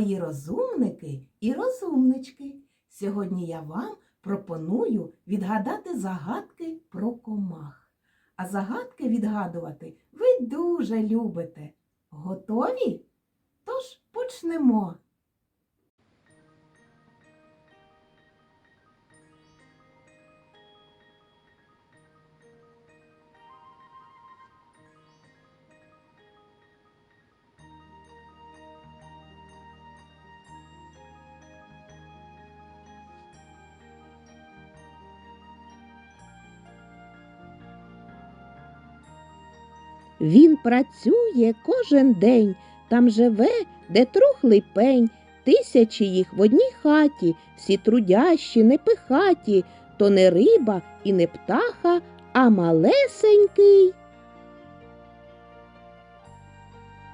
Мої розумники і розумнички. Сьогодні я вам пропоную відгадати загадки про комах. А загадки відгадувати ви дуже любите. Готові? Тож почнемо. Він працює кожен день, там живе, де трухлий пень, тисячі їх в одній хаті, всі трудящі, не пихаті, то не риба і не птаха, а малесенький.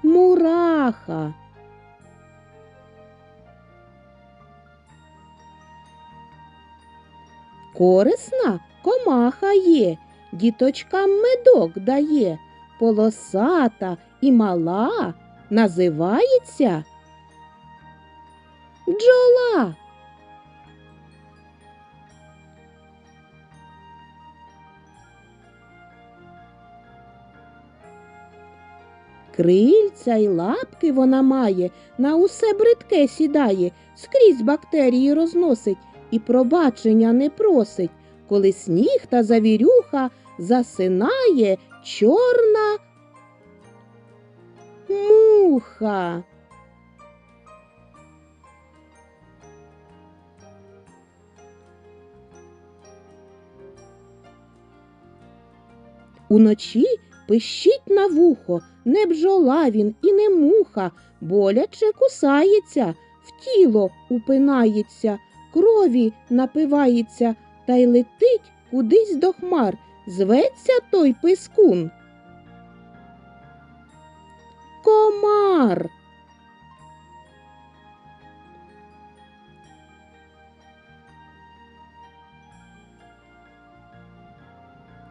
Мураха. Корисна комаха є, діточкам медок дає полосата і мала називається бджола. Крильця й лапки вона має, на усе бридке сідає, скрізь бактерії розносить і пробачення не просить, коли сніг та завірюха засинає чорна муха. Уночі пищить на вухо, не бджола він і не муха, боляче кусається, в тіло упинається, крові напивається та й летить кудись до хмар, зветься той пискун. Комар.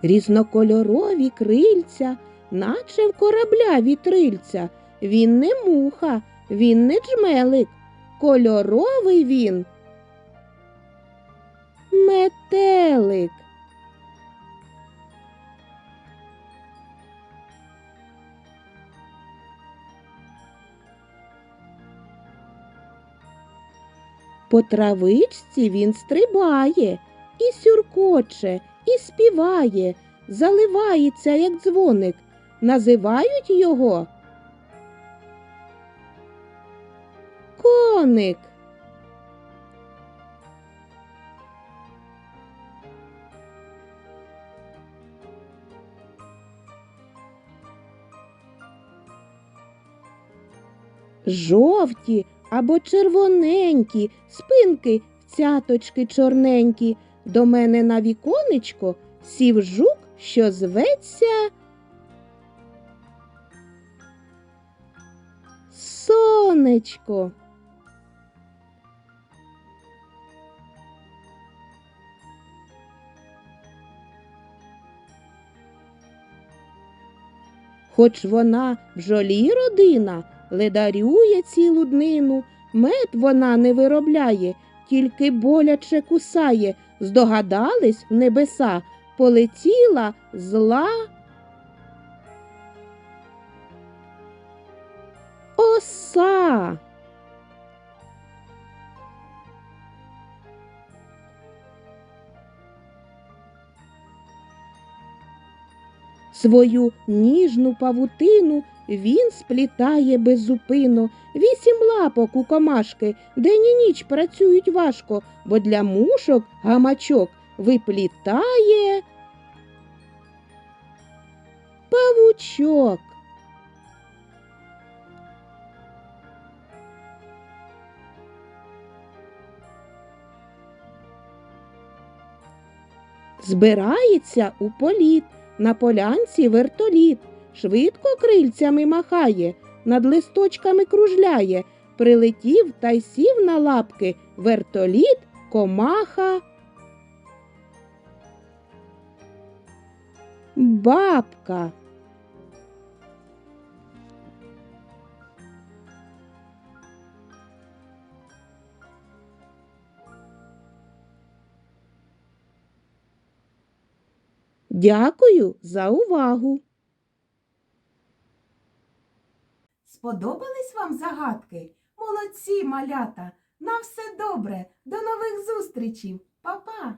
Різнокольорові крильця, наче в корабля вітрильця. Він не муха, він не джмелик, кольоровий він. По травичці він стрибає, і сюркоче, і співає, заливається, як дзвоник. Називають його коник. Жовті або червоненькі, спинки в цяточки чорненькі. До мене на віконечко сів жук, що зветься. Сонечко. Хоч вона бджолі родина, ледарює цілу днину, мед вона не виробляє, тільки боляче кусає. Здогадались в небеса, полетіла зла. Оса. Свою ніжну павутину він сплітає беззупинно, вісім лапок у комашки, день і ніч працюють важко, бо для мушок гамачок виплітає павучок. Збирається у політ, на полянці вертоліт, швидко крильцями махає, над листочками кружляє, прилетів та й сів на лапки вертоліт, комаха. Бабка. Дякую за увагу! Сподобались вам загадки? Молодці, малята! На все добре! До нових зустрічей! Па-па!